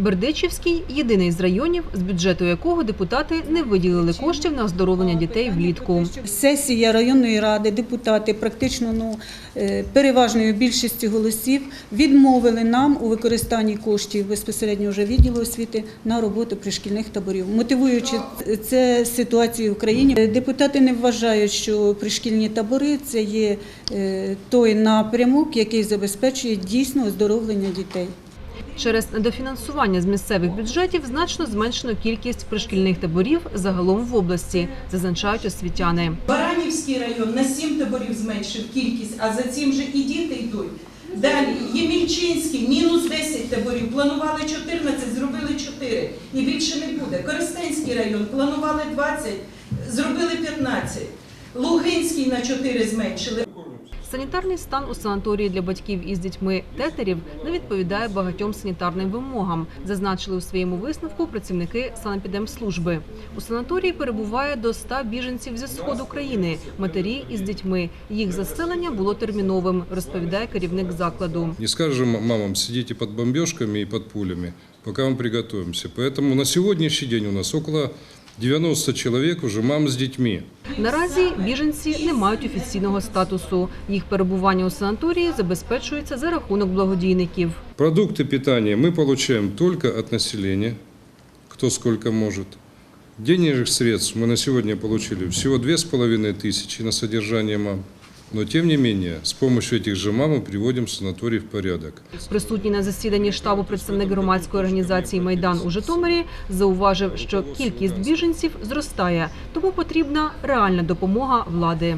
Бердичівський єдиний з районів, з бюджету якого депутати не виділили коштів на оздоровлення дітей влітку. Сесія районної ради, депутати практично ну, е, переважною більшістю голосів відмовили нам у використанні коштів безпосередньо вже відділу освіти на роботу пришкільних таборів, мотивуючи це ситуацією в країні. Депутати не вважають, що пришкільні табори це є е, той напрямок, який забезпечує дійсно оздоровлення дітей. Через недофінансування з місцевих бюджетів значно зменшено кількість пришкільних таборів загалом в області, зазначають освітяни. Баранівський район на 7 таборів зменшив кількість, а за цим же і діти йдуть. Далі Ємільчинський мінус 10 таборів, планували 14, зробили 4 і більше не буде. Коростенський район планували 20, зробили 15. Лугинський на 4 зменшили. Санітарний стан у санаторії для батьків із дітьми тетерів не відповідає багатьом санітарним вимогам, зазначили у своєму висновку працівники санепідемслужби. У санаторії перебуває до 100 біженців зі сходу країни, матері із дітьми. Їх заселення було терміновим, розповідає керівник закладу. Не скажем мамам, сидите под бомбежками и под пулями, пока мы приготовимся. Поэтому на сегодняшний день у нас около 90 человек уже мам с детьми. Наразі біженці не мають офіційного статусу. Їх перебування у санаторії забезпечується за рахунок благодійників. Продукты питания мы получаем только от населения, кто сколько может. Денежных средств мы на сегодня получили всего 2500 тысячи на содержание мам. Но тем не менее, с помощью этих же мам мы приводим санаторий в порядок. Присутній на засіданні штабу представник громадської організації Майдан у Житомирі зауважив, що кількість біженців зростає, тому потрібна реальна допомога влади.